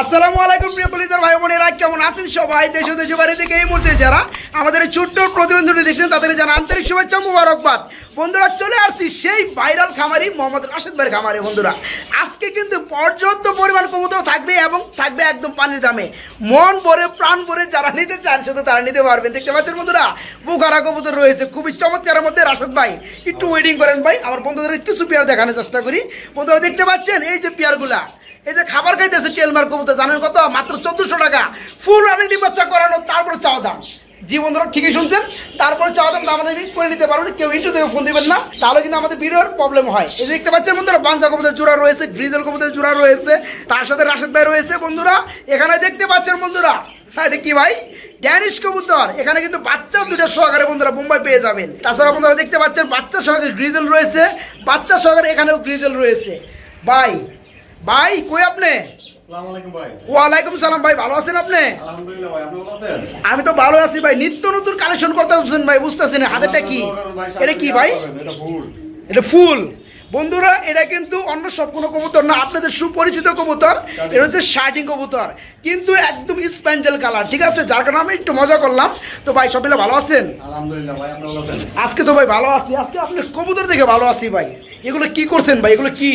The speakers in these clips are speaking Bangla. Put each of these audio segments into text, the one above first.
আসসালামু আলাইকুম প্রিয় কলিজার ভাই বোনেরা, কেমন আছেন সবাই? দেশ ও দেশের বাড়ি থেকে এই মুহূর্তে যারা আমাদের ছোট্ট প্রতিবেদনটি দেখছেন, তাদের জানা আন্তরিক শুভেচ্ছা মুবারকবাদ। বন্ধুরা, চলে আসছি সেই ভাইরাল খামারি, মোহাম্মদ রাশেদ ভাইয়ের খামারি। বন্ধুরা, আজকে কিন্তু পর্যাপ্ত পরিমাণ কবুতর থাকবে এবং থাকবে একদম পানির দামে। মন ভরে, প্রাণ ভরে যারা নিতে চান, শুধু তারা নিতে পারবেন। দেখতে পাচ্ছেন বন্ধুরা, বুখারা কবুতর রয়েছে খুবই চমৎকারের মধ্যে। রাশেদ ভাই, একটু ওয়েটিং করেন ভাই। আমার বন্ধুদের কিছু পেয়ার দেখানোর চেষ্টা করি। বন্ধুরা, দেখতে পাচ্ছেন এই যে পেয়ারগুলা। এই যে খাবার খাইতেছে টেলমার কবুতর, জানেন কত? মাত্র চোদ্দশো টাকা। ফুল ডিম বাচ্চা করানো, তারপরে চাওয়া দাম। জি বন্ধুরা, ঠিকই শুনছেন? তারপরে চাওয়া দাম দামাদামি করে নিতে পারবেন কেউ ইস্যু থেকে ফোন দিবেন না। তাহলে কিন্তু আমাদের ভিডিওর প্রবলেম হয়। এই দেখতে পাচ্ছেন বন্ধুরা, বাঞ্জা কবুতর জোড়া রয়েছে, গ্রিজেল কবুতর জোড়া রয়েছে, তার সাথে রাশেদ ভাই রয়েছে বন্ধুরা। এখানে দেখতে পাচ্ছেন বন্ধুরা এটা কি ভাই? ড্যানিশ কবুতর। এখানে কিন্তু বাচ্চা দুটো সহকারে বন্ধুরা মুম্বাই পেয়ে যাবেন। তাছাড়া বন্ধুরা দেখতে পাচ্ছেন, বাচ্চা সহকারে গ্রিজেল রয়েছে, বাচ্চা সহকারে এখানেও গ্রিজেল রয়েছে। ভাই ভাই কই আপনি? ওয়ালাইকুম সালাম ভাই ভালো আছেন আপনি? আমি তো ভালো আছি ভাই নিত্য নতুন কালেকশন করতে আসছেন ভাই বুঝতেছেন হাতেটা কি? এটা কি ভাই? এটা ফুল। বন্ধুরা এটা কিন্তু অন্য সব কোনো কবুতর না আপনাদের সুপরিচিত কবুতর এটা হচ্ছে শার্টিং কবুতর। কিন্তু একদম স্প্যাঞ্জেল কালার ঠিক আছে? যার কারণে আমি একটু মজা করলাম। তো ভাই সব মিলে ভালো আছেন? আলহামদুলিল্লাহ ভালো আছেন? আজকে তো ভাই ভালো আছি। আজকে আপনি কবুতর দেখে ভালো আছি ভাই। এগুলো কি করছেন ভাই? এগুলো কি?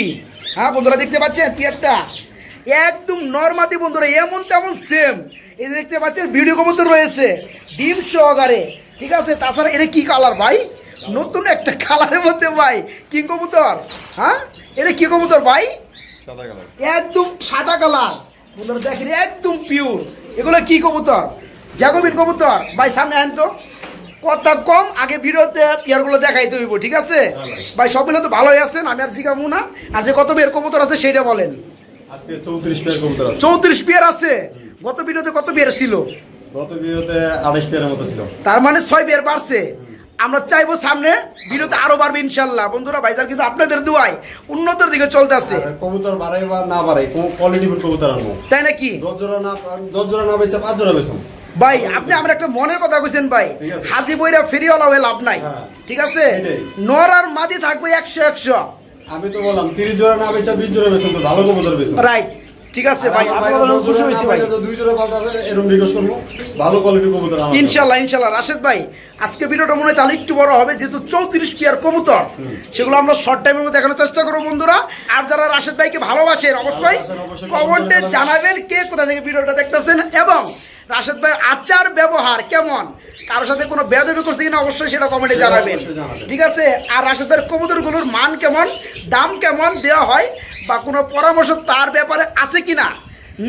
হ্যাঁ বন্ধুরা দেখতে পাচ্ছেন পিয়ারটা একদম নর্মাদি বন্ধুরা এমন তেমন সেম এই দেখতে পাচ্ছেন ভিডিও কবুতর রয়েছে ডিম সহকারে ঠিক আছে? তাছাড়া এটা কি কালার ভাই? নতুন একটা কালারের মধ্যে ভাই কিং কবুতর হ্যাঁ? এটা কি কবুতর ভাই? একদম সাদা কালার বন্ধুরা দেখেন একদম পিওর এগুলো কি কবুতর? জ্যাকোবিন কবুতর। ভাই সামনে আন তো। কথা কম আগে ভিডিওতে পিয়ারগুলো দেখাইতে হইব ঠিক আছে? ভাই সব মিলে তো ভালোই আছেন আমি আর জিগামু না। যে কত বিয়ের কবুতর আছে সেটা বলেন। আজকে 34 পেয়ার কবুতর আছে। চৌত্রিশ গত ভিডিওতে কত বিয়ার ছিল? গত ভিডিওতে 28 পেয়ারের মতো ছিল। তার মানে ছয় বিয়ার বাড়ছে। আমরা চাইব সামনে ভিডিওতে আরও বাড়বে ইনশাল্লাহ। বন্ধুরা ভাইজার কিন্তু আপনাদের দুয়ায় উন্নতর দিকে চলতে আছে। কবুতর বাড়াই বা না বাড়াই কোয়ালিটি কবুতর আনব। তাই নাকি? দশ জোড়া না দশ জোড়া না বেচা পাঁচ জোড়া বেচো ভাই আপনি আমার একটা মনের কথা কইছেন ভাই। ঠিক আছে। হাজি বইরা ফেরিওয়ালা হয়ে লাভ নাই। হ্যাঁ। ঠিক আছে। নর আর মাদি থাকবে একশো একশো। আমি তো বললাম 30 জোড়া না বেচা 20 জোড়া বেচুন তো ভালো কবুতর বেচো। রাইট ঠিক আছে ভাই দুই জোড়া পাল্টা আছে এরকম রিকোয়েস্ট করব ভালো কোয়ালিটি কবুতর ইনশাল্লাহ ইনশাল্লাহ রাশেদ ভাই আজকে ভিডিওটা মনে হয় তাহলে একটু বড় হবে যেহেতু চৌত্রিশ পিয়ার কবুতর। সেগুলো আমরা শর্ট টাইমের মধ্যে দেখানোর চেষ্টা করব বন্ধুরা। আর যারা রাশেদ ভাইকে ভালোবাসেন অবশ্যই কমেন্টে জানাবেন। কে কোথা থেকে ভিডিওটা দেখতেছেন। এবং রাশেদ ভাইয়ের আচার ব্যবহার কেমন? কারোর সাথে কোনো বেদবি করছে কিনা অবশ্যই সেটা কমেন্টে জানাবেন। জানাবেন। ঠিক আছে? আর রাশেদ ভাইয়ের কবুতরগুলোর মান কেমন? দাম কেমন দেওয়া হয়? বা কোনো পরামর্শ তার ব্যাপারে আছে কিনা?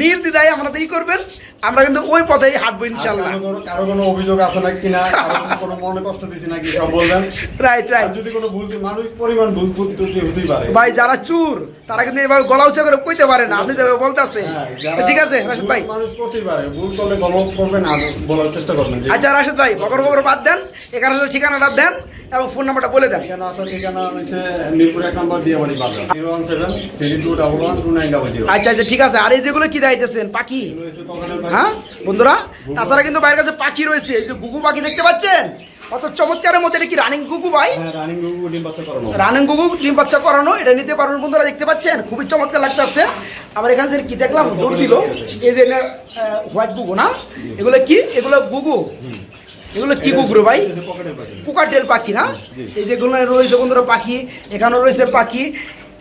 নির্দ্বিধায় আমাদের ই করবেন। আমরা কিন্তু ওই পথেই হাঁটবো ইনশাল্লাহ কারও কোনো- অভিযোগ আছে না কিনা? কোনো মনে কষ্ট দিছি নাকি সব বলবেন? রাইট রাইট যদি কোনো ভুল মানুষ পরিমাণ ভুল ত্রুটি হতেই পারে। ভাই যারা চুর তারা কিন্তু এভাবে গলা উঁচা করে কইতে পারে না। আপনি যেভাবে বলতেছে হ্যাঁ, ঠিক আছে রাশেদ ভাই। মানুষ করতেই পারে। ভুল করলে গল্প করবেন আর বলার চেষ্টা করবেন আচ্ছা রাশেদ ভাই বকর বকর বাদ দেন। এখানে ঠিকানাটা দেন এবং ফোন নাম্বারটা বলে দেন। ঠিকানা আসার ঠিকানা হচ্ছে মিরপুর এক নম্বর দিয়ে বাড়ি বাজার। Zero one seven three two double one two nine double zero. আচ্ছা আচ্ছা ঠিক আছে। আর এই যেগুলো কি দাইতেছেন? পাখি? হ্যাঁ? বন্ধুরা তাছাড়া কিন্তু বাইরের কাছে পাখি রয়েছে। এই যে গুগু পাখি দেখতে পাচ্ছেন? কত চমৎকারের মধ্যে এটা কি রানিং গুগু ভাই? হ্যাঁ রানিং গুগু ডিম বাচ্চা করানো। এটা নিতে পারবেন বন্ধুরা দেখতে পাচ্ছেন? খুবই চমৎকার লাগতেছে। আবার এখানে যে কি দেখলাম দৌড় ছিল এই যে হোয়াইট গুগু না? এগুলো কি? এগুলো গুগু। এগুলো কি গুগু ভাই? পোকাটেল পাখি। না? এই যেগুলো রয়েছে বন্ধুরা পাখি এখানেও রয়েছে পাখি।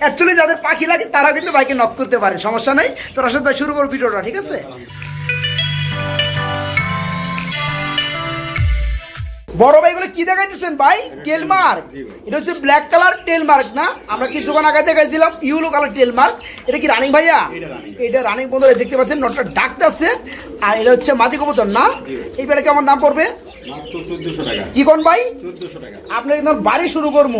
অ্যাকচুয়ালি যাদের পাখি লাগে তারা কিন্তু বাইকে নক করতে পারে সমস্যা নাই। তো রাশেদ ভাই শুরু করো ভিডিওটা ঠিক আছে? বড় ভাই এগুলো কি দেখাইতেছেন ভাই? টেল মার্ক এটা হচ্ছে ব্ল্যাক কালার টেল মার্ক না? আমরা কিছুক্ষণ আগে দেখাইছিলাম ইউলো কালার টেল মার্ক এটা কি রানিং ভাইয়া? এটা রানিং বন্ধুরা দেখতে পাচ্ছেন নটটা ডাকতেছে আর এটা হচ্ছে মাদি কবুতর না? এই বেড়ে কেমন দাম পড়বে? কি কোন ভাই? একদম বাড়ি শুরু করব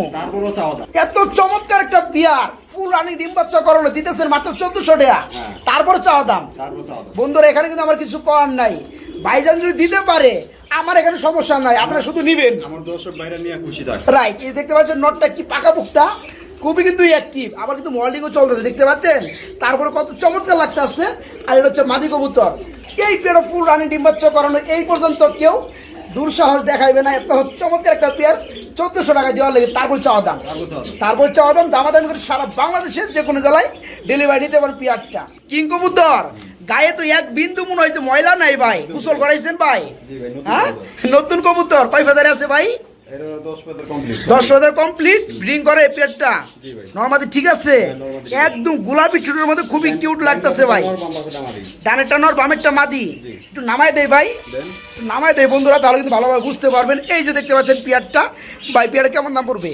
এত চমৎকার একটা বিয়ার ফুল রানি ডিম বাচ্চা করানো দিতেছেন মাত্র চোদ্দশো টাকা। হ্যাঁ। তারপর চাওয়া দাম। বন্ধুরা এখানে কিন্তু আমার কিছু করার নাই। ভাইজান যদি দিতে পারে আমার এখানে সমস্যা নাই আপনারা শুধু নিবেন। আমার দর্শক বাইরে নিয়ে খুশি থাক। রাইট এই দেখতে পাচ্ছেন নটটা কি পাকা পুক্তা খুবই কিন্তু অ্যাক্টিভ আবার কিন্তু মল্ডিংও চলতেছে দেখতে পাচ্ছেন? তারপরে কত চমৎকার লাগতেছে আর এটা হচ্ছে মাদি কবুতর। এই পেয়ার ফুল রানি ডিম বাচ্চা করানো এই পর্যন্ত কেউ দুঃসাহস দেখাইবে না এত চমৎকার একটা পেয়ার চোদ্দশো টাকা দেওয়ার লেগে তারপর চাওয়া দাম। তারপর চাওয়া দাম। দাম দামাদামি করে সারা বাংলাদেশের যে কোনো জেলায় ডেলিভারি নিতে পারেন পেয়ারটা কিং কবুতর! গায়ে তো এক বিন্দু মনে হয়েছে ময়লা নাই ভাই। কুশল করাইছেন ভাই। হ্যাঁ। নতুন কবুতর। কয় ফেদারে আছে ভাই? দশ হাজার কমপ্লিট ব্রিং করে এই জি ঠিক আছে? একদম গোলাপি চুটের মধ্যে খুবই কিউট লাগতেছে ভাই। ডানেরটা নর বামেরটা মাদি। একটু নামাই দেয় ভাই। নামাই দেয় বন্ধুরা তাহলে কিন্তু ভালোভাবে বুঝতে পারবেন। এই যে দেখতে পাচ্ছেন পিয়ারটা ভাই পিয়ার কেমন দাম পড়বে?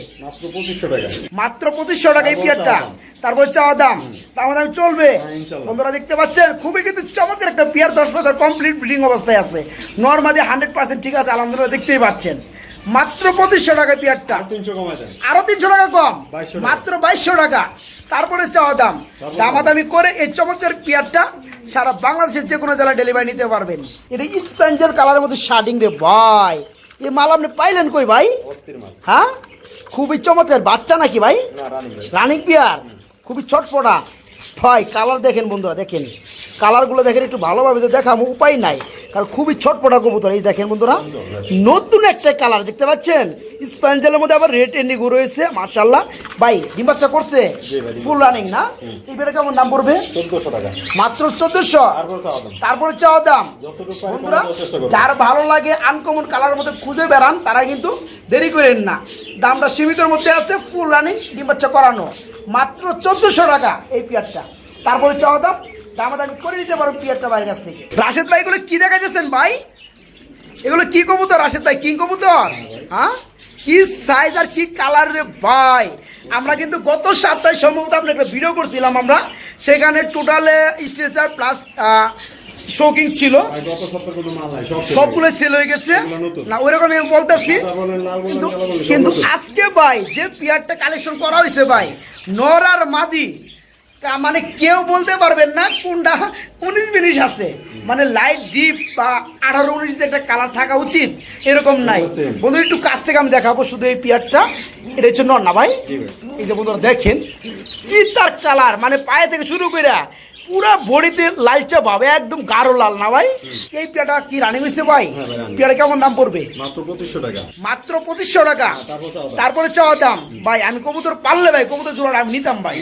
মাত্র পঁচিশশো টাকা। এই তারপর পিয়ারটা। চাওয়া দাম। তারপর চাওয়া দাম। দাম দাম চলবে। হ্যাঁ, বন্ধুরা দেখতে পাচ্ছেন? খুবই কিন্তু চমৎকার একটা পিয়ার দশ হাজার কমপ্লিট ব্রিডিং অবস্থায় আছে। নর্মালি হান্ড্রেড পার্সেন্ট ঠিক আছে আলহামদুলিল্লাহ দেখতেই পাচ্ছেন। মাত্র পঁচিশশো টাকা পিয়ারটা। আর তিনশো টাকা কম? মাত্র বাইশশো টাকা। তারপরে চাওয়া দাম। দামাদামি করে এই চমৎকার পিয়ারটা সারা বাংলাদেশের যে কোনো জেলায় ডেলিভারি নিতে পারবেন। এটা স্প্যাঞ্জেল কালারের মধ্যে শার্টিং রে ভাই। এই মাল আপনি পাইলেন কই ভাই? হ্যাঁ? খুবই চমৎকার। বাচ্চা নাকি ভাই? রানি পিয়ার? খুবই ছটপটা ভাই কালার দেখেন বন্ধুরা দেখেন। কালারগুলো দেখেন একটু ভালোভাবে যে দেখাম উপায় নাই। কারণ খুবই ছটপটা কবুতর। এই দেখেন বন্ধুরা নতুন একটা কালার দেখতে পাচ্ছেন? স্প্যাঞ্জেলের মধ্যে আবার রেড এন্ডিগো রয়েছে মার্শাল্লাহ ভাই ডিম বাচ্চা করছে? ফুল রানিং না? এই বেটা কেমন দাম পড়বে? চোদ্দশো টাকা। মাত্র চোদ্দশো? তারপর চাওয়া দাম। বন্ধুরা। যার ভালো লাগে আনকমন কালারের মধ্যে খুঁজে বেড়ান তারা কিন্তু দেরি করেন না। দামটা সীমিতর মধ্যে আছে ফুল রানিং ডিম বাচ্চা করানো। মাত্র চোদ্দশো টাকা এই পিয়ারটা। তারপরে চাওয়া দাম দামাদামি করে নিতে পারো পিয়ারটা বাইরের কাছ থেকে। রাশেদ ভাই এগুলো কি দেখা যাচ্ছেন ভাই? এগুলো কি কবুতর রাশেদ ভাই? কিং কবুতর? হ্যাঁ? কি সাইজ আর কি কালার রে ভাই? আমরা কিন্তু গত সপ্তাহে সম্ভবত আপনি একটা ভিডিও করছিলাম আমরা। সেখানে টোটালে স্ট্রেচার প্লাস শোকিং ছিল। সবগুলো সেল হয়ে গেছে। না ওইরকম আমি বলতেছি। বলেন, কিন্তু। আজকে ভাই যে পিয়ারটা কালেকশন করা হয়েছে ভাই নর আর মাদি মানে কেউ বলতে পারবেন না কোনটা উনিশ বিনিশ আছে মানে লাইট ডিপ বা আঠারো উনিশ যে একটা কালার থাকা উচিত এরকম নাই. বন্ধু একটু কাছ থেকে আমি দেখাবো শুধু এই পিয়ারটা এটা হচ্ছে নর না ভাই ভাই। এই যে বন্ধুরা দেখেন কি তার কালার মানে পায়ে থেকে শুরু করে পুরো বডিতে লাইটটা ভাবে একদম গাঢ় লাল না ভাই? এই পেয়াটা কি রানি হয়েছে ভাই? হ্যাঁ পেয়াটা কেমন দাম পড়বে? মাত্র পঁচিশশো টাকা। মাত্র পঁচিশশো টাকা? তারপর চাওয়া দাম। ভাই আমি কবুতর পাললে ভাই কবুতর জোড়া আমি নিতাম ভাই।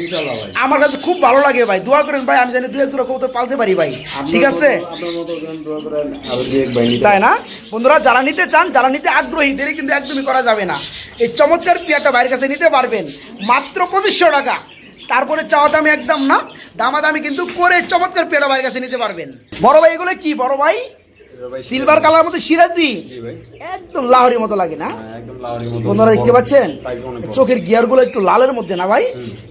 আমার কাছে খুব ভালো লাগে ভাই দোয়া করেন ভাই আমি জানি দু এক জোড়া কবুতর পালতে পারি ভাই। ঠিক আছে? তাই না? বন্ধুরা যারা নিতে চান যারা নিতে আগ্রহী দেরি কিন্তু একদমই করা যাবে না। এই চমৎকার পেয়ারটা বাইরের কাছে নিতে পারবেন। মাত্র পঁচিশশো টাকা। তারপরে চাওয়া দামি একদম না দামাদামি কিন্তু করে চমৎকার পেয়ারটা বাইরের কাছে নিতে পারবেন। বড় ভাই এগুলো কি? বড় ভাই? সিলভার কালার মতো সিরাজি? একদম লাহরির মতো লাগে না? হ্যাঁ, বন্ধুরা দেখতে পাচ্ছেন। চোখের গিয়ারগুলো একটু লালের মধ্যে না ভাই?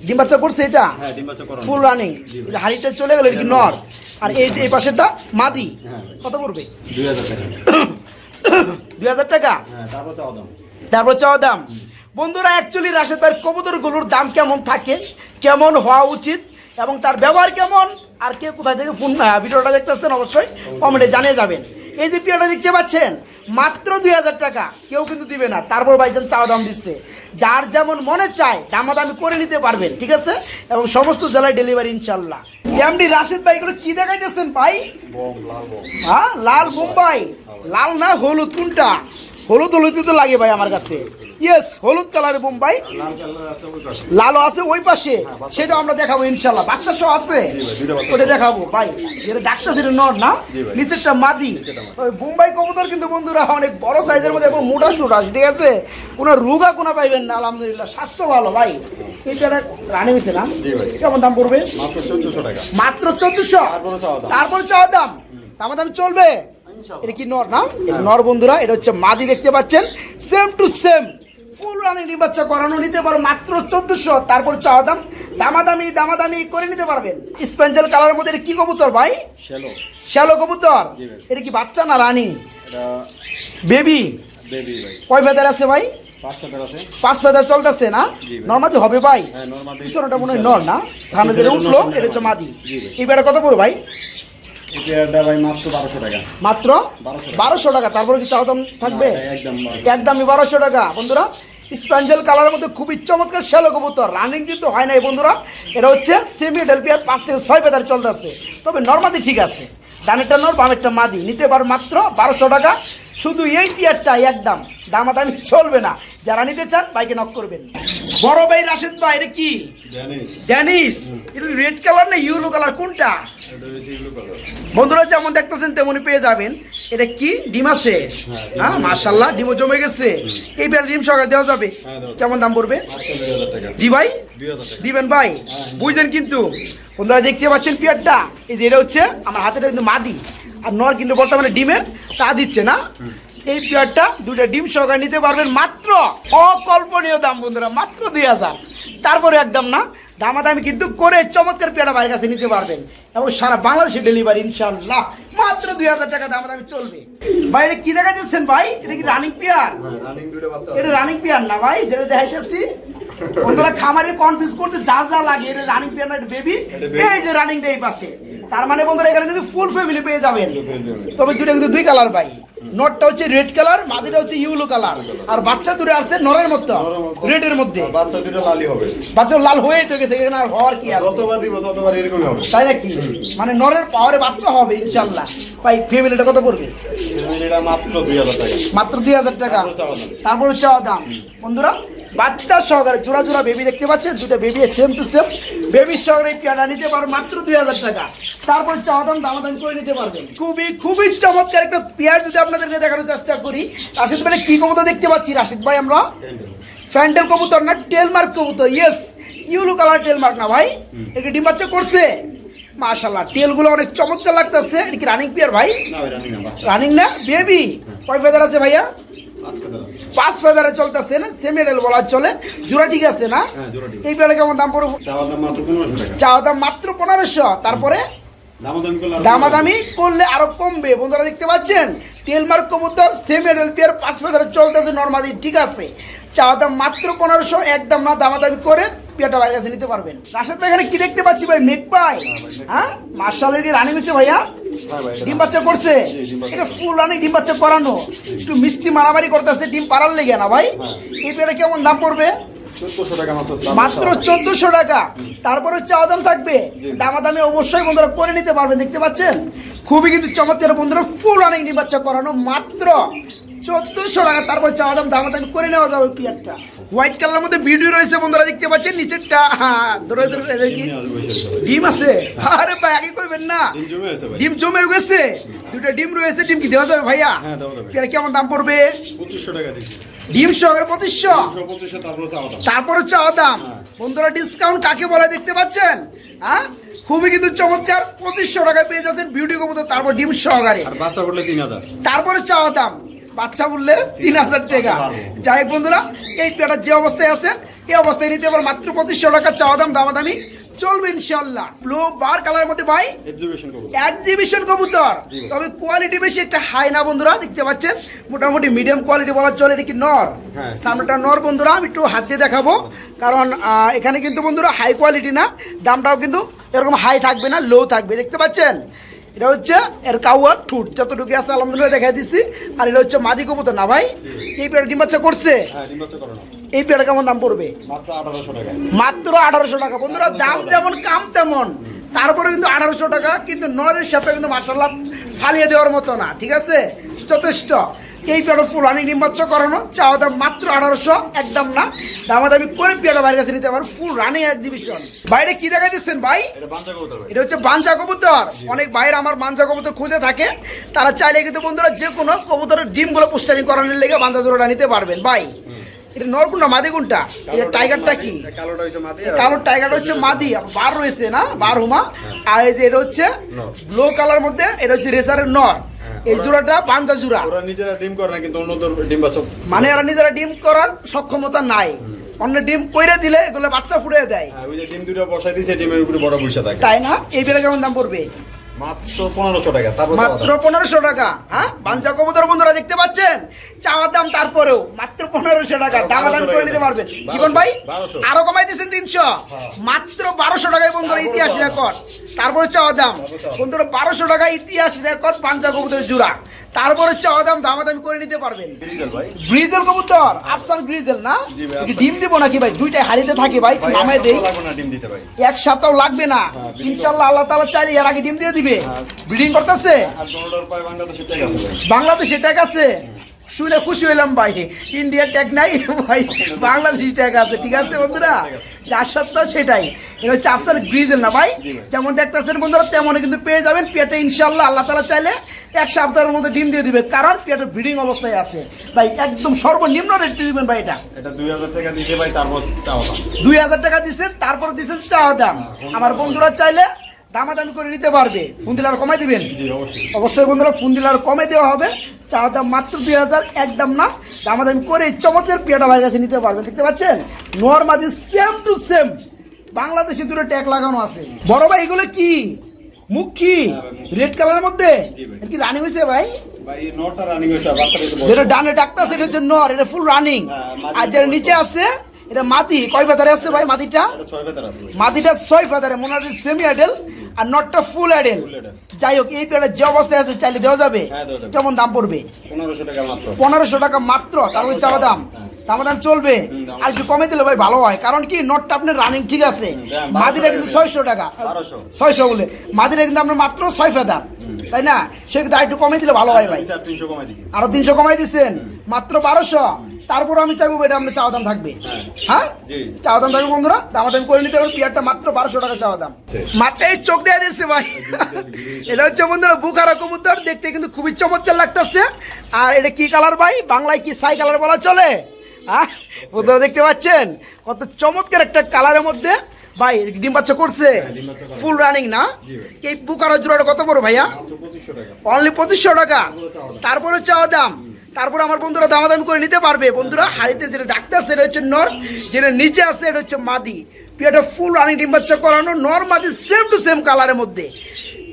ডিম বাচ্চা করছে এটা? হ্যাঁ। ফুল রানিং জি হাড়িটা চলে গেল কি নর? আর এই যে এই পাশেরটা মাদি? হ্যাঁ। কত পড়বে? দুই হাজার টাকা। দুই হাজার টাকা? হ্যাঁ তারপর চাওয়া দাম তারপর চাওয়া দাম বন্ধুরা অ্যাকচুয়ালি রাশেদ ভাইয়ের কবুতরগুলোর দাম কেমন থাকে? কেমন হওয়া উচিত? এবং তার ব্যবহার কেমন? আর কে কোথায় থেকে ফোন ভিডিওটা দেখতেছেন অবশ্যই কমেন্টে জানিয়ে যাবেন। এই যে পিয়াটা দেখতে পাচ্ছেন মাত্র দুই হাজার টাকা। কেউ কিন্তু দিবে না। তারপর ভাইজান চাওয়া দাম দিচ্ছে। যার যেমন মনে চায় দামাদামি করে নিতে পারবেন ঠিক আছে? এবং সমস্ত জেলায় ডেলিভারি ইনশাল্লাহ এমডি রাশেদ ভাই এগুলো কি দেখাইতেছেন ভাই? হ্যাঁ লাল বোম্বাই। লাল না হলুদ কোনটা? হলুদ হলুদ তো লাগে ভাই আমার কাছে। ইয়েস হলুদ কালারের বোম্বাই। লাল আছে ওই পাশে। লালও আছে ওই পাশে। সেটা আমরা দেখাবো ইনশাল্লাহ বাচ্চা সহ আছে। ওটা দেখাবো। ভাই যেটা ডাক্তার সেটা নর না। নিচেরটা মাদি। ওই বোম্বাই কবুতর কিন্তু বন্ধুরা অনেক বড় সাইজের মধ্যে এবং মোটা সোটা ঠিক আছে? কোনো রোগা কোনো পাইবেন না আলহামদুলিল্লাহ। স্বাস্থ্য ভালো ভাই। এইটা রানি হয়েছে না? কেমন দাম পড়বে? মাত্র চোদ্দশো তারপরে চাওয়া দাম। তারপর চাওয়া দাম? দাম দাম চলবে? এটা কি নর না? নর বন্ধুরা এটা হচ্ছে মাদি দেখতে পাচ্ছেন। Same to same full running বাচ্চা করানো নিতে পারো মাত্র চোদ্দশো। তারপর চাওয়া দাম দামাদামি দামাদামি করে নিতে পারবেন। স্পেঞ্জেল কালারের মধ্যে এটা কি কবুতর ভাই? শ্যালো। শ্যালো কবুতর? এটা কি বাচ্চা না রানিং? বেবি? কয় ফেদার আছে ভাই? পাঁচ ফেদার চলতেছে না? নর্মাদি হবে ভাই? হ্যাঁ পিছনটা মনে হয় নর না? সামনে যেটা উঠল এটা হচ্ছে মাদি। এই কত ভাই? মাত্র বারোশো টাকা। মাত্র? 1200 বারোশো টাকা। তারপরে কি চাওয়া দাম থাকবে? একদম একদমই বারোশো টাকা। বন্ধুরা স্প্যাঞ্জেল কালারের মধ্যে খুবই চমৎকার শ্যালো কবুতর। রানিং কিন্তু হয় না এই বন্ধুরা। এটা হচ্ছে সেমি ডেলপিয়ার পাঁচ থেকে ছয় বেদার চলতেছে। তবে নর্মাদি ঠিক আছে। ডানেরটা নর, বামেরটা মাদি। নিতে পারো মাত্র বারোশো টাকা। শুধু এই পিয়ারটা একদম। দামাদামি চলবে না। যারা নিতে চান বাইকে নক করবেন। বড় ভাই রাশেদ ভাই এটা কি? ড্যানিস এটা রেড কালার না ইউলো কালার কোনটা? বন্ধুরা যেমন দেখতেছেন তেমনই পেয়ে যাবেন। এটা কি? ডিম আছে? হ্যাঁ মার্শাল্লাহ ডিমও জমে গেছে। এই বেলা ডিম সকালে দেওয়া যাবে। হ্যাঁ, দেওয়া যাবে। কেমন দাম পড়বে? জি ভাই? দিবেন ভাই? বুঝলেন কিন্তু। বন্ধুরা দেখতে পাচ্ছেন পিয়ারটা? এই যে এটা হচ্ছে আমার হাতেটা কিন্তু মাদি। আর নর কিন্তু বর্তমানে ডিমে তা দিচ্ছে না। এই পিয়ারটা দুটা ডিম সহকারে নিতে পারবেন মাত্র অকল্পনীয় দাম বন্ধুরা মাত্র দুই হাজার। তারপরে একদম না দামাদামি কিন্তু করে চমৎকার পেয়ারা বাইরের কাছে নিতে পারবেন। এবং সারা বাংলাদেশে ডেলিভারি ইনশাল্লাহ মাত্র দুই হাজার টাকা দামাদামি চলবে। বাইরে কি দেখা যাচ্ছেন ভাই? এটা কি রানিং পেয়ার? এটা রানিং পেয়ার না ভাই যেটা দেখাইতেছি। বন্ধুরা খামারে কনফিউজ করতে যা যা লাগে এটা রানিং পেয়ার না বেবি এটা। এই যে রানিং এই পাশে। তার মানে বন্ধুরা এখানে কিন্তু ফুল ফ্যামিলি পেয়ে যাবেন। তবে দুটো কিন্তু দুই কালার ভাই। নটটা হচ্ছে রেড কালার মাদিটা হচ্ছে ইউলো কালার আর বাচ্চা দুটো আসছে নরের মতো রেড। রেডের মধ্যে। বাচ্চা দুটো লালই হবে। বাচ্চা লাল হয়ে তো গেছে এখানে আর হওয়ার কি আছে? যতবার দিব ততবার এরকমই হবে। তাই নাকি? মানে নরের পাওয়ারে বাচ্চা হবে ইনশাআল্লাহ ভাই ফ্যামিলিটা কত পড়বে? এটা মাত্র দুই হাজার টাকা। মাত্র দুই হাজার টাকা। তারপর তারপরে চাওয়া দাম। বন্ধুরা বাচ্চা সহকারে জোড়া জোড়া বেবি দেখতে পাচ্ছেন দুটো baby same to same baby সহকারে পেয়ারা নিতে পারো মাত্র দুই হাজার টাকা। তারপর চাওয়া দাম দামাদাম করে নিতে পারবেন। খুবই খুবই চমৎকার একটা পেয়ার যদি আপনাদেরকে দেখানোর চেষ্টা করি রাশিদ ভাই কি কবুতর দেখতে পাচ্ছি? রাশিদ ভাই আমরা? ফ্যান্ডেল কবুতর না টেলমার্ক কবুতর। ইয়েস ইউলো কালার টেলমার্ক না ভাই। এটা ডিম বাচ্চা করছে। মাশাল্লাহ টেলগুলো অনেক চমৎকার লাগতেছে। এটা কি রানিং পেয়ার ভাই? না ভাই রানিং না বেবি কয় ফেদার আছে ভাইয়া? পাঁচ হাজারে চলতেছে না বলা চলে। জোড়া ঠিক আছে না? হ্যাঁ। এই বেলা কেমন দাম পড়বে? দাম মাত্র পনেরোশো টাকা। চাওয়া দাম মাত্র পনেরোশো। তারপরে দামাদামি করলে আরও কমবে। বন্ধুরা দেখতে পাচ্ছেন? টেলমার্ক কবুতর সেমিডেল পেয়ার পাঁচ হাজারে চলতেছে নর্মালি ঠিক আছে। চাওয়া দাম মাত্র পনেরোশো একদম না দামাদামি করে পেয়ারটা বাইরের কাছে নিতে পারবেন। রাশেদ ভাই এখানে কি দেখতে পাচ্ছি ভাই? মেঘ পাই। হ্যাঁ? মার্শালের কি রানিং হচ্ছে ভাইয়া? ভাই, এটা ডিম বাচ্চা করছে? এটা ফুল রানিং ডিম বাচ্চা করানো। একটু মিষ্টি মারামারি করতেছে ডিম পাড়ার লেগে না ভাই। এই পেয়ারটা কেমন দাম পড়বে? মাত্র মাত্র চোদ্দশো টাকা। তারপরে চাওয়া দাম থাকবে। দামাদামি অবশ্যই বন্ধুরা করে নিতে পারবেন দেখতে পাচ্ছেন? খুবই কিন্তু চমৎকার বন্ধুরা ফুল অনেক নির্বাচন করানো মাত্র চোদ্দশো টাকা তারপর চাওয়া দাম দামাদামি করে নেওয়া যাবে পিয়ারটা হোয়াইট কালারের মধ্যে ভিডিও রয়েছে বন্ধুরা দেখতে পাচ্ছেন নিচেরটা? হ্যাঁ ধরে ধরে কি ডিম আছে? আরে ভাই আগে করবেন না। ডিম জমে গেছে দুটো ডিম রয়েছে ডিম কি দেওয়া যাবে ভাইয়া? হ্যাঁ। পেয়ারা কেমন দাম পড়বে? পঁচিশশো টাকা ডিম সহকারে পঁচিশশো? তারপরে চাওয়া দাম। দাম। বন্ধুরা ডিসকাউন্ট কাকে বলে দেখতে পাচ্ছেন? হ্যাঁ? খুবই কিন্তু চমৎকার পঁচিশশো টাকায় পেয়ে যাচ্ছেন বিউটি কবুতর তারপর ডিম সহকারে। বাচ্চা করলে তিন হাজার। তারপরে চাওয়া দাম। বাচ্চা বললে তিন হাজার টাকা। যাই বন্ধুরা এই পেটার যে অবস্থায় আছে এই অবস্থায় নিতে পারো মাত্র পঁচিশশো টাকা চাওয়া দাম দামাদামি চলবে ইনশাল্লাহ ব্লু বার কালার মধ্যে ভাই এক্সিবিশন কবুতর। তবে কোয়ালিটি বেশি একটা হাই না বন্ধুরা দেখতে পাচ্ছেন? মোটামুটি মিডিয়াম কোয়ালিটি বলা চলে এটা কি নর? হ্যাঁ। সামনেটা নর বন্ধুরা আমি একটু হাত দিয়ে দেখাবো। কারণ এখানে কিন্তু বন্ধুরা হাই কোয়ালিটি না দামটাও কিন্তু এরকম হাই থাকবে না লো থাকবে দেখতে পাচ্ছেন? এটা হচ্ছে এর কাউয়ার ঠুট। যতটুকু আছে আলহামদুলিল্লাহ দেখা দিছি। আর এটা হচ্ছে মাদি কবুতর না ভাই? এই পেয়ারা ডিম বাচ্চা করছে? হ্যাঁ এই পেয়ারা কেমন দাম পড়বে? মাত্র আঠারোশো টাকা। বন্ধুরা দাম যেমন কাম তেমন। তারপরে কিন্তু আঠারোশো টাকা কিন্তু নরের সাপে কিন্তু মার্শাল্লাহ ফালিয়ে দেওয়ার মতো না ঠিক আছে? যথেষ্ট। এই পেয়ারা ফুল আনি নির্বাচ্য করানো চাওয়া দাম মাত্র আঠারোশো একদম না। দামাদামি করে পেয়ারা বাইরের কাছে নিতে পারো ফুল রানিং এক্সিবিশন বাইরে কি দেখা দিচ্ছেন ভাই? এটা এটা হচ্ছে বাঞ্জা কবুতর। অনেক ভাইয়ের আমার বাঞ্জা কবুতর খুঁজে থাকে। তারা চাইলে কিন্তু বন্ধুরা যে কোনো কবুতরের ডিমগুলো পুষ্টানি করানোর লেগে বাঞ্জা জোড়াটা নিতে পারবেন। ভাই এটা নরকুন্ডা মাদি কোনটা এই টাইগারটা কি? কালো টাইগার হচ্ছে মাদি। বার রয়েছে না? বার হুমা? আর এই যে এটা হচ্ছে নর। ব্লু কালার মধ্যে এটা হচ্ছে রেসারের নর এই জোড়াটা পাঞ্জা জোড়া। ওরা নিজেরা ডিম করে না কিন্তু অন্যদের ডিম বাচ্চা মানে এরা নিজেরা ডিম করার সক্ষমতা নাই। অন্য ডিম কইরে দিলে এগুলো বাচ্চা দেয়। হ্যাঁ, ওই যে ডিম দুটো বসাই দিয়েছে ডিমের উপরে বড় পয়সা থাকে। তাই না? এই বেড়ে কেমন দাম পড়বে? মাত্র পনেরোশো টাকা মাত্র পনেরোশো টাকা হ্যাঁ? বাঞ্চা কবুতর বন্ধুরা দেখতে পাচ্ছেন? চাওয়ার দাম তারপরেও মাত্র পনেরোশো টাকা। দাম দাম করে নিতে টাকা পারবেন। জীবন ভাই আরও কমাই দিয়েছেন তিনশো। মাত্র বারোশো টাকায় বন্ধুরা ইতিহাস রেকর্ড তারপরে চাওয়া দাম তারপরে চাওয়া দাম। বন্ধুরা বারোশো টাকা ইতিহাস রেকর্ড পাঞ্চা কবুতরের জোড়া। তারপরে চাওয়া দাম দামাদামি করে নিতে পারবেন। গ্রিজেল কবুতর? আফসান গ্রিজেল না। ডিম দিব নাকি ভাই? দুইটাই হাড়িতে থাকে ভাই নামায় দেই। এক সপ্তাহ লাগবে না। হ্যাঁ, ইনশাল্লাহ আল্লাহ তাআলা চাইলে এর আগে ডিম দিয়ে দিবে। হ্যাঁ। ব্রিডিং করতেছে? বাংলাদেশে ট্যাগ আছে? শুনে খুশি হইলাম ভাই। ইন্ডিয়ার ট্যাগ নাই ভাই। বাংলাদেশি ট্যাগ আছে ঠিক আছে বন্ধুরা? চার সপ্তাহ সেটাই। এটা হচ্ছে আফসার গ্রিজেল না ভাই। যেমন দেখতেছেন বন্ধুরা তেমনই কিন্তু পেয়ে যাবেন পেটে ইনশাল্লাহ আল্লাহ তালা চাইলে এক সপ্তাহের মধ্যে ডিম দিয়ে দিবে কারণ পেটের ব্রিডিং অবস্থায় আছে। ভাই একদম সর্বনিম্ন রেট দিবেন ভাই এটা। এটা দুই হাজার টাকা ভাই তারপর চাওয়া দাম। দুই হাজার টাকা দিচ্ছেন তারপর দিচ্ছেন চাওয়া দাম। আমার বন্ধুরা চাইলে দামাদামি করে নিতে পারবে। ফোন দিলে আর কমাই দিবেন? অবশ্যই। অবশ্যই বন্ধুরা ফোন দিলে আর কমে দেওয়া হবে। চাওয়া দাম মাত্র দুই হাজার একদম না। দামাদামি করে এই চমৎকার পিয়াটা ভাইয়ের কাছে নিতে পারবেন দেখতে পাচ্ছেন? নোয়ার মাঝে সেম টু সেম বাংলাদেশে দুটো ট্যাগ লাগানো আছে। বড় ভাই এগুলো কি? মুখ কি? রেড কালারের মধ্যে? এটা কি রানিং হয়েছে ভাই। যেটা ডানে ডাক্তার সেটা হচ্ছে নর এটা ফুল রানিং আর যেটা নিচে আছে এটা মাটি কয় পাতারে আছে ভাই মাটিটা আছে মাটিটা ছয় ফাদারে মনে হয় সেমি অ্যাডেল আর নটটা ফুল অ্যাডেল যাই হোক এই পেয়ারটা যে অবস্থায় আছে চাইলে দেওয়া যাবে? হ্যাঁ, দেওয়া যাবে। কেমন দাম পড়বে? পনেরোশো টাকা মাত্র। পনেরোশো টাকা মাত্র? তাহলে চাওয়া দাম। হ্যাঁ। দামা দাম চলবে। আর একটু কমে দিলে ভাই ভালো হয়। কারণ কি নোটটা আপনার রানিং ঠিক আছে। মাদিরা কিন্তু ছয়শো টাকা। ছয়শো বলে। মাদিরা কিন্তু আপনার মাত্র ছয় ফেদার তাই না? সেক্ষেত্রে আর একটু কমে দিলে ভালো হয় ভাই। কমাই দিছি। আরও তিনশো কমাই দিচ্ছেন মাত্র বারোশো। তারপর আমি চাইব এটা আপনার চাওয়া দাম থাকবে। হ্যাঁ। হ্যাঁ? চাওয়া দাম থাকবে বন্ধুরা দামাদামি করে নিতে পারবেন পিয়ারটা মাত্র বারোশো টাকা চাওয়া দাম। মাথায় চোখ দেওয়া দিচ্ছে ভাই। এটা হচ্ছে বন্ধুরা বুকারা কবুতর। দেখতে কিন্তু খুবই চমৎকার লাগতেছে। আর এটা কি কালার ভাই? বাংলায় কি সাই কালার বলা চলে? হ্যাঁ বন্ধুরা দেখতে পাচ্ছেন? কত চমৎকার একটা কালারের মধ্যে ভাই এটা ডিম বাচ্চা করছে? হ্যাঁ। ফুল রানিং না? এই বুকারা জোড়াটা কত বড় ভাইয়া? অনলি পঁচিশশো টাকা। তারপরে চাওয়া দাম। তারপর আমার বন্ধুরা দামাদামি করে নিতে পারবে। বন্ধুরা হাড়িতে যেটা ডাক্তার সেটা হচ্ছে নর যেটা নিচে আছে এটা হচ্ছে মাদি। পিয়াটা ফুল রানিং ডিম বাচ্চা করানো নর মাদি সেম টু সেম কালারের মধ্যে।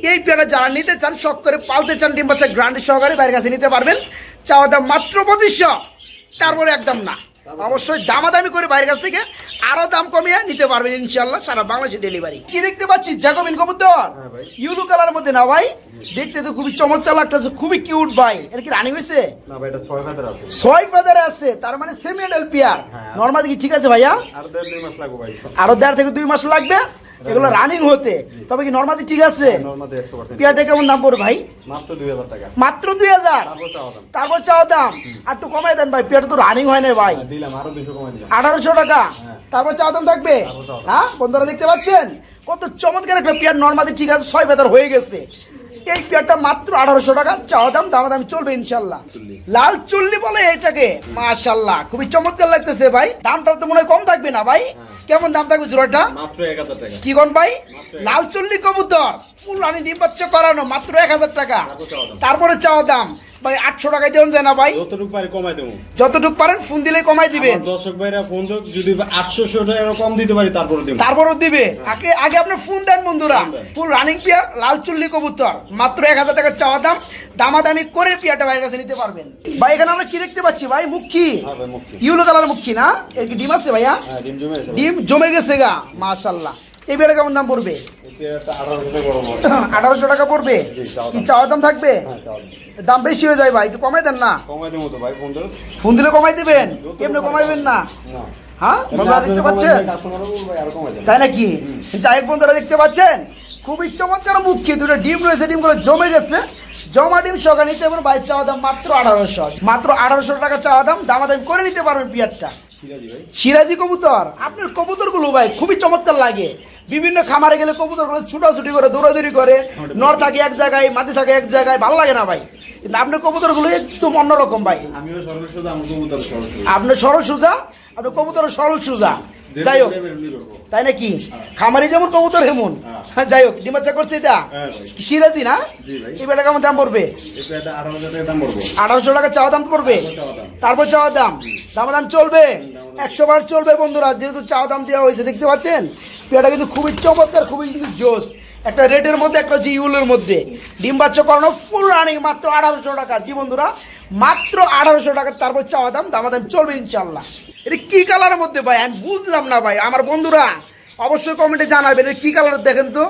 এই পিয়াটা যারা নিতে চান শখ করে পালতে চান ডিম বাচ্চা গ্রান্ডি সহকারে বাইরের কাছে নিতে পারবেন। চাওয়া দাম মাত্র পঁচিশশো। তারপরে একদম না। অবশ্যই দামাদামি করে বাইরের কাছ থেকে আরও দাম কমিয়ে নিতে পারবেন ইনশাল্লাহ সারা বাংলাদেশে ডেলিভারি কি দেখতে পাচ্ছি? জ্যাকবিন কবুতর। ইউলু ইউলো কালার মধ্যে না ভাই? দেখতে তো খুবই চমৎকার লাগতেছে খুবই কিউট ভাই। এটা কি রানি হয়েছে? না ভাই এটা ছয় ফাদার আছে। ছয় ফাদার আছে তার মানে সেমি এডাল পিয়ার নরমাল নর্মাল কি ঠিক আছে ভাইয়া? আর দেড় দুই মাস লাগবে ভাই। আরও দেড় থেকে দুই মাস লাগবে। এগুলো রানিং হতে। তবে কি নর্মাদি ঠিক আছে? পিয়ারটা কেমন দাম পড়বে ভাই? মাত্র দুই হাজার টাকা। মাত্র দুই হাজার? তারপর দাম। তারপর চাও দাম? আর একটু কমাই দেন ভাই পিয়ারটা তো রানিং হয় না ভাই। হ্যাঁ, আঠারোশো টাকা? হ্যাঁ। তারপর চাও দাম থাকবে। হ্যাঁ বন্ধুরা দেখতে পাচ্ছেন? কত চমৎকার একটা পেয়ার নর্মাদি ঠিক আছে ছয় বেতার হয়ে গেছে। এই পেয়ারটা মাত্র আঠারোশো টাকা চাওয়া দাম দামা দাম চলবে ইনশাল্লাহ। লাল চুল্লি বলে এটাকে মাশাল্লাহ খুবই চমৎকার লাগতেছে ভাই। দামটা তো মনে হয় কম থাকবে না ভাই? কেমন দাম থাকবে জোড়াটা? কি কোন ভাই? লাল চুল্লি কবুতর ফুল রানি ডিম বাচ্চা করানো মাত্র এক হাজার টাকা। তারপরে চাওয়া দাম। ভাই আটশো টাকায় দেন যায় না ভাই। যতটুকু পারি কমাই দেবো। যতটুক পারেন ফোন দিলে কমাই আমার দর্শক ভাইরা ফোন যদি আটশোশো টাকা কম দিতে পারি তারপরে দেবো। তারপরও দিবে। আগে আগে আপনার ফোন দেন বন্ধুরা। ফুল রানিং পিয়ার লাল চুল্লি কবুতর। মাত্র এক হাজার টাকা চাওয়া দাম। দামাদামি করে পিয়ারটা ভাইয়ের কাছে নিতে পারবেন। ভাই এখানে আমরা কি দেখতে পাচ্ছি? ভাই মুখী। হ্যাঁ ইউলো কালার মুখী না? এর কি ডিম আছে ভাইয়া? হ্যাঁ ডিম জমে গেছে। গা মাশাল্লাহ এই বিয়ারটা কেমন দাম পড়বে? আঠারোশো টাকা পড়বে? কি দাম। চাওয়া দাম থাকবে? হ্যাঁ দাম। বেশি হয়ে যায় ভাই একটু কমাই দেন না। ফোন দিলে কমাই দিবেন? এমনি কমাইবেন না? হ্যাঁ? বন্ধুরা দেখতে পাচ্ছেন? কাস্টমারও ভাই আরও কমাই দেন। তাই নাকি? যাই বন্ধুরা দেখতে পাচ্ছেন? খুবই চমৎকার মুখে দুটো ডিম রয়েছে ডিমগুলো জমে গেছে। জমা ডিম সকাল নিতে পারবেন বাইর চাওয়া দাম মাত্র আঠারোশো। মাত্র আঠারোশো টাকা চাওয়া দাম দামাদামি করে নিতে পারবেন পিয়ারটা সিরাজি কবুতর আপনার কবুতরগুলো ভাই খুবই চমৎকার লাগে। বিভিন্ন খামারে গেলে কবুতরগুলো ছুটাছুটি করে দৌড়াদৌড়ি করে। নর থাকে এক জায়গায় মাটি থাকে এক জায়গায় ভালো লাগে না ভাই। কিন্তু আপনার কবুতরগুলো একদম অন্যরকম ভাই। আপনার সরল সুজা আপনার কবুতর সরল সুজা। যাই হোক তাই নাকি? খামারি যেমন কবুতর হেমন। হ্যাঁ। যাই হোক ডিমাচা করছে এটা। হ্যাঁ সিরাজি না। এই বেটা কেমন দাম পড়বে? আঠারোশো টাকা চাওয়া দাম পড়বে? তারপর চাওয়া দাম। দাম দাম চলবে। একশো বার চলবে বন্ধুরা, যেহেতু চা দাম দেওয়া হয়েছে, দেখতে পাচ্ছেন? পেয়াটা কিন্তু খুবই চমৎকার, খুবই কিন্তু জোস। একটা রেডের মধ্যে, একটা হচ্ছে ইউলের মধ্যে। ডিম বাচ্চা করানো ফুল রানিং মাত্র আঠারোশো টাকা। জি বন্ধুরা, মাত্র আঠারোশো টাকা, তারপর চাওয়া দাম দামা দাম চলবে ইনশাল্লাহ এটা কি কালারের মধ্যে ভাই? আমি বুঝলাম না ভাই। আমার বন্ধুরা, অবশ্যই কমেন্টে জানাবেন কি কালার দেখেন তো।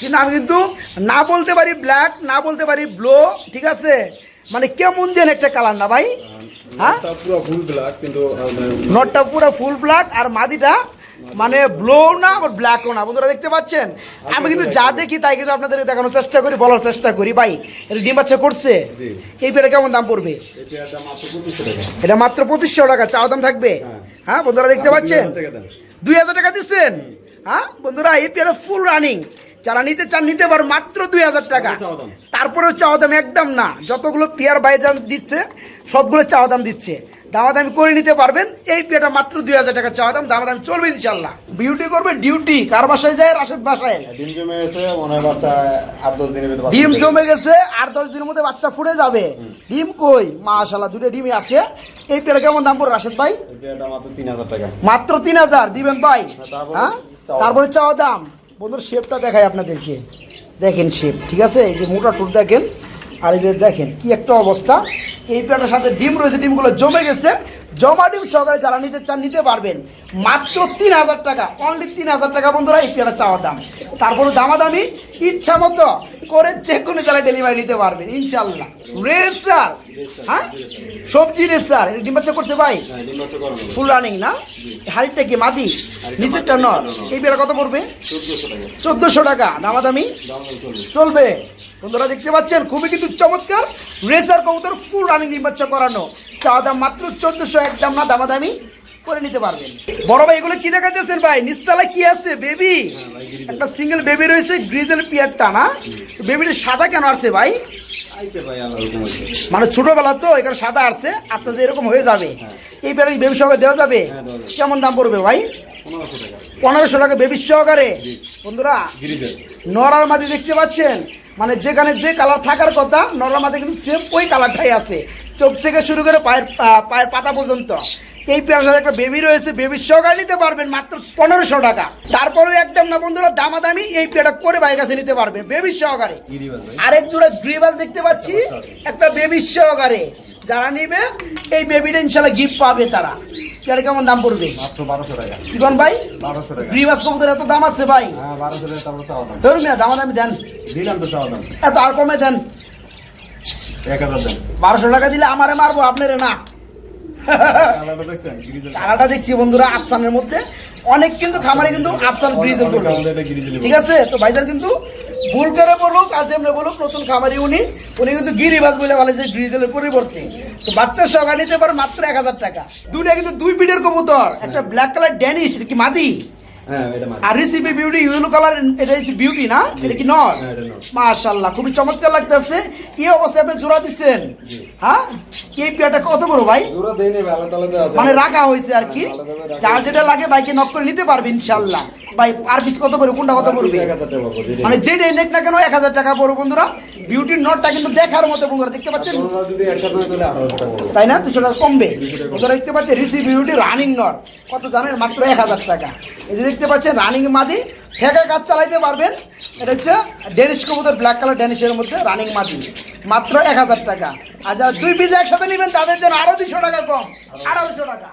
কিন্তু আমি কিন্তু না বলতে পারি ব্ল্যাক না বলতে পারি ব্লু ঠিক আছে? মানে কেমন যেন একটা কালার না ভাই? হ্যাঁ? পুরো ফুল ব্ল্যাক কিন্তু নটটা পুরো ফুল ব্ল্যাক আর মাদিটা মানে ব্লো না আবার ব্ল্যাকও না। বন্ধুরা দেখতে পাচ্ছেন? আমি কিন্তু যা দেখি তাই কিন্তু আপনাদের দেখানোর চেষ্টা করি বলার চেষ্টা করি। ভাই এটা ডিম বাচ্চা করছে? এই পেটে কেমন দাম পড়বে? এটা মাত্র পঁচিশশো টাকা চাওয়া দাম থাকবে? হ্যাঁ। হ্যাঁ বন্ধুরা দেখতে পাচ্ছেন? 2000 টাকা দেন। দুই হাজার টাকা দিচ্ছেন? হ্যাঁ বন্ধুরা এই পেয়ারা ফুল রানিং যারা নিতে চান নিতে পারো মাত্র দুই হাজার টাকা। তারপরেও চাওয়া দাম একদম না। যতগুলো পেয়ার বাইজান দিচ্ছে সবগুলো চাওয়া দাম দিচ্ছে। দামাদামি করে নিতে পারবেন। এই পেয়ারটা মাত্র দুই হাজার টাকা চাওয়া দাম। দামাদামি চলবে ইনশাল্লাহ বিউটি করবে ডিউটি। কার বাসায় যায়? রাশেদ বাসায়। ডিম জমে গেছে মনে হয় বাচ্চা আট দশ দিনের ভিতরে ডিম জমে গেছে আর দশ দিনের মধ্যে বাচ্চা ফুটে যাবে। ডিম কই? মাশাল্লাহ দুটো ডিমই আছে। এই পেয়ারা কেমন দাম পড়বে রাশেদ ভাই? মাত্র তিন হাজার টাকা। মাত্র তিন হাজার। দিবেন ভাই। হ্যাঁ? তারপরে চাওয়া দাম। বন্ধুর শেপটা দেখাই আপনাদেরকে। দেখেন শেপ ঠিক আছে? এই যে মোটা টুট দেখেন, আর এই যে দেখেন কি একটা অবস্থা। এই পেয়ারটার সাথে ডিম রয়েছে, ডিমগুলো জমে গেছে। জমা ডিম সহকারে যারা নিতে চান, নিতে পারবেন। মাত্র তিন হাজার টাকা অনলি তিন হাজার টাকা বন্ধুরা, এই পেয়ারটা চাওয়া দাম। তারপরে দামাদামি, ইচ্ছা মতো করে যে কোনো জেলায় ডেলিভারি নিতে পারবেন, ইনশাল্লাহ। রেসার হ্যাঁ? সবজি রেসার ডিম বাচ্চা করছে ভাই। হ্যাঁ, ডিম ফুল রানিং না? হাড়িটা কি মাদি? নিচেরটা নর। এই বেলা কত পড়বে চোদ্দশো টাকা। দামাদামি? চলবে। বন্ধুরা দেখতে পাচ্ছেন খুবই কিন্তু চমৎকার রেসার কবুতর ফুল রানিং নির্বাচন করানো। চাওয়া দাম মাত্র চোদ্দশো একদম না দামাদামি করে নিতে পারবেন। বড় ভাই এগুলো কি দেখাতেছেন ভাই? নিচতলায় কি আছে বেবি একটা সিঙ্গেল বেবি রয়েছে গ্রিজেল পিয়ারটা না? বেবিটা সাদা কেন আসছে ভাই? মানে ছোটবেলা তো এখানে সাদা আসছে আস্তে আস্তে এরকম হয়ে যাবে। এই বেড়ে বেবি সহকারে দেওয়া যাবে? হ্যাঁ, দেওয়া যাবে। কেমন দাম পড়বে ভাই? পনেরোশো টাকা। বেবি সহকারে? বন্ধুরা নরার মাঝে দেখতে পাচ্ছেন? মানে যেখানে যে কালার থাকার কথা নরার মাঝে কিন্তু সেম ওই কালারটাই আছে। চোখ থেকে শুরু করে পায়ের পায়ের পাতা পর্যন্ত। এই পেয়ার সাথে একটা বেবি রয়েছে বেবির সহকারে নিতে পারবেন মাত্র পনেরোশো টাকা। তারপরেও একদম না বন্ধুরা দামাদামি এই পেয়ারটা করে বাইরের কাছে নিতে পারবেন বেবির সহকারে। আরেক জোড়া গ্রিবাস দেখতে পাচ্ছি একটা বেবি সহকারে। যারা নিবে এই বেবিটা ইনশাল্লাহ গিফট পাবে তারা। পেয়ারে কেমন দাম পড়বে? মাত্র বারোশো টাকা। ভাই? বারোশো টাকা। গ্রিবাস কবুতর এত দাম আছে ভাই। হ্যাঁ বারোশো টাকা দাম। ধরুন দামাদামি দেন। দিলাম তো চাওয়া দাম। এত আর কমে দেন। এক হাজার দেন। বারোশো টাকা দিলে আমারে মারবো আপনারে না। তারাটা দেখছি বন্ধুরা আফসানের মধ্যে। অনেক কিন্তু খামারে কিন্তু আফসান গিরিজেলে ঠিক আছে? তো ভাইজান কিন্তু ভুল করে বলুক আজ এমনি বলুক নতুন খামারি উনি। উনি কিন্তু গিরিবাজ বলে বলে যে গ্রিজেলের পরিবর্তে। তো বাচ্চার সকা নিতে পারে মাত্র এক হাজার টাকা। দুইটা কিন্তু দুই পিঠের কবুতর। একটা ব্ল্যাক কালার ড্যানিশ কি মাদি? হ্যাঁ এটা আর রিসিপি বিউটি ইয়েলো কালার এটা হচ্ছে বিউটি না? এটা কি নর? হ্যাঁ, মাশাল্লাহ খুবই চমৎকার লাগতেছে। এই অবস্থায় আপনি জোড়া দিচ্ছেন। হ্যাঁ? এই পেয়ারটা কত বড় ভাই? জোড়া দেই নেই আলাদা আলাদা আছে। মানে রাখা হয়েছে আর কি। আলাদা যার যেটা লাগে বাইকে নক করে নিতে পারবে ইনশাল্লাহ ভাই আর পিস কত পড়বে কোনটা কত পড়বে? এক হাজার টাকা পড়বে, যেটা- মানে নেক না কেন এক হাজার টাকা পড়বে বন্ধুরা। বিউটির নটটা কিন্তু দেখার মতো বন্ধুরা দেখতে পাচ্ছেন। তাই না? দুশো টাকা কমবে। বন্ধুরা দেখতে পাচ্ছেন রিসি বিউটি রানিং নট কত জানেন? মাত্র এক হাজার টাকা। এই যে দেখতে পাচ্ছেন রানিং মাদি। ঠেকা কাজ চালাইতে পারবেন। এটা হচ্ছে ডেনিশ কবুতর ব্ল্যাক কালার ডেনিশের মধ্যে রানিং মাদি। মাত্র এক হাজার টাকা। আর যারা দুই পিস একসাথে নেবেন, তাদের জন্য আরও দুশো টাকা কম। আড়াইশো টাকা।